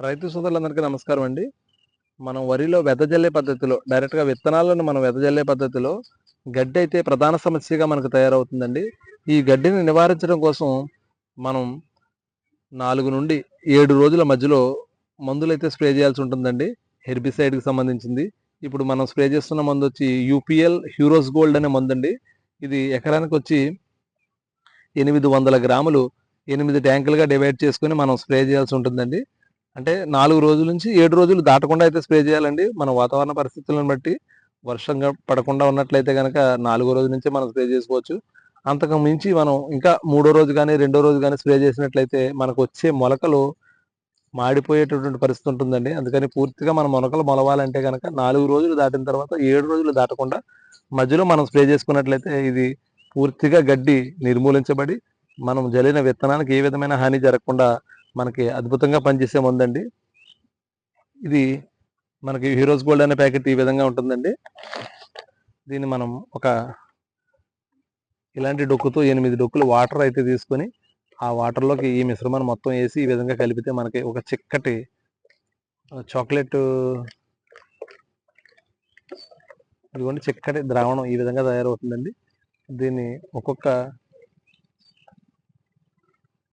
రైతు సోదరులందరికీ నమస్కారం అండి. మనం వరిలో వెదజల్లే పద్ధతిలో డైరెక్ట్గా విత్తనాలను మనం వెదజల్లే పద్ధతిలో గడ్డి అయితే ప్రధాన సమస్యగా మనకు తయారవుతుందండి. ఈ గడ్డిని నివారించడం కోసం మనం నాలుగు నుండి ఏడు రోజుల మధ్యలో మందులు అయితే స్ప్రే చేయాల్సి ఉంటుందండి. హెర్బిసైడ్కి సంబంధించింది. ఇప్పుడు మనం స్ప్రే చేస్తున్న మందు వచ్చి యూపీఎల్ హ్యూరోస్ గోల్డ్ అనే మందు అండి ఇది ఎకరానికి వచ్చి ఎనిమిది వందల గ్రాములు ఎనిమిది ట్యాంకులుగా డివైడ్ చేసుకుని మనం స్ప్రే చేయాల్సి ఉంటుందండి. అంటే నాలుగు రోజుల నుంచి ఏడు రోజులు దాటకుండా అయితే స్ప్రే చేయాలండి. మన వాతావరణ పరిస్థితులను బట్టి వర్షంగా పడకుండా ఉన్నట్లయితే కనుక నాలుగో రోజు నుంచి మనం స్ప్రే చేసుకోవచ్చు. అంతకు మించి మనం ఇంకా మూడో రోజు కానీ రెండో రోజు కానీ స్ప్రే చేసినట్లయితే మనకు వచ్చే మొలకలు మాడిపోయేటటువంటి పరిస్థితి ఉంటుందండి. అందుకని పూర్తిగా మన మొలకలు మొలవాలంటే కనుక నాలుగు రోజులు దాటిన తర్వాత ఏడు రోజులు దాటకుండా మధ్యలో మనం స్ప్రే చేసుకున్నట్లయితే ఇది పూర్తిగా గడ్డి నిర్మూలించబడి మనం జల్లిన విత్తనానికి ఏ విధమైన హాని జరగకుండా మనకి అద్భుతంగా పనిచేసే మందండి. ఇది మనకి హీరోస్ గోల్డ్ అనే ప్యాకెట్ ఈ విధంగా ఉంటుందండి. దీన్ని మనం ఒక ఇలాంటి డొక్కుతో ఎనిమిది డొక్కులు వాటర్ అయితే తీసుకొని ఆ వాటర్లోకి ఈ మిశ్రమాన్ని మొత్తం వేసి ఈ విధంగా కలిపితే మనకి ఒక చిక్కటి చాక్లెట్ ఇదిగోండి చిక్కటి ద్రావణం ఈ విధంగా తయారవుతుందండి. దీన్ని ఒక్కొక్క